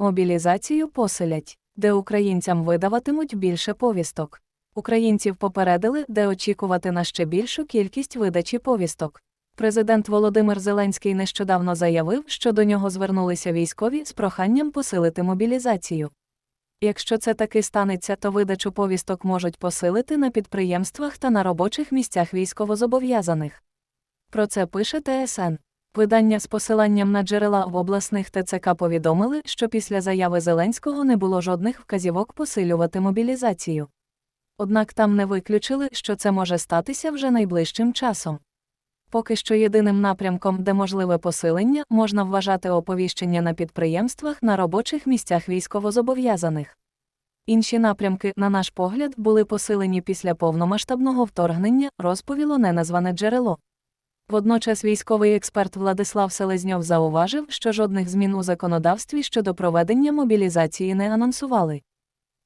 Мобілізацію посилять, де українцям видаватимуть більше повісток. Українців попередили, де очікувати на ще більшу кількість видачі повісток. Президент Володимир Зеленський нещодавно заявив, що до нього звернулися військові з проханням посилити мобілізацію. Якщо це таки станеться, то видачу повісток можуть посилити на підприємствах та на робочих місцях військовозобов'язаних. Про це пише ТСН. Видання з посиланням на джерела в обласних ТЦК повідомили, що після заяви Зеленського не було жодних вказівок посилювати мобілізацію. Однак там не виключили, що це може статися вже найближчим часом. Поки що єдиним напрямком, де можливе посилення, можна вважати оповіщення на підприємствах на робочих місцях військовозобов'язаних. Інші напрямки, на наш погляд, були посилені після повномасштабного вторгнення, розповіло неназване джерело. Водночас військовий експерт Владислав Селезньов зауважив, що жодних змін у законодавстві щодо проведення мобілізації не анонсували.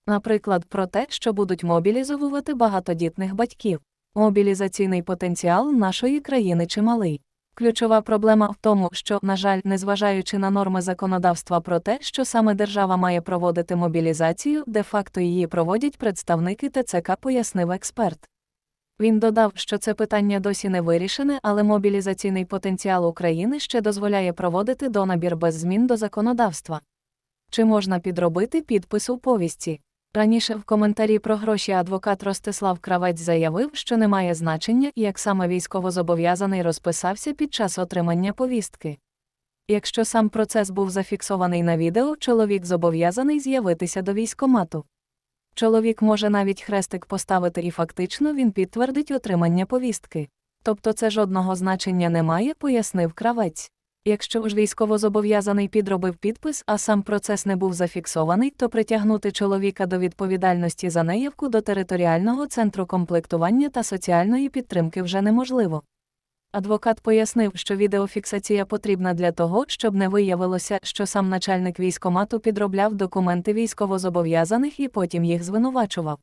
Наприклад, про те, що будуть мобілізовувати багатодітних батьків. Мобілізаційний потенціал нашої країни чималий. Ключова проблема в тому, що, на жаль, незважаючи на норми законодавства про те, що саме держава має проводити мобілізацію, де-факто її проводять представники ТЦК, пояснив експерт. Він додав, що це питання досі не вирішене, але мобілізаційний потенціал України ще дозволяє проводити донабір без змін до законодавства. Чи можна підробити підпис у повісті? Раніше в коментарі про гроші адвокат Ростислав Кравець заявив, що немає значення, як саме військовозобов'язаний розписався під час отримання повістки. Якщо сам процес був зафіксований на відео, чоловік зобов'язаний з'явитися до військомату. Чоловік може навіть хрестик поставити і фактично він підтвердить отримання повістки. Тобто це жодного значення не має, пояснив кравець. Якщо ж військовозобов'язаний підробив підпис, а сам процес не був зафіксований, то притягнути чоловіка до відповідальності за неявку до територіального центру комплектування та соціальної підтримки вже неможливо. Адвокат пояснив, що відеофіксація потрібна для того, щоб не виявилося, що сам начальник військомату підробляв документи військовозобов'язаних і потім їх звинувачував.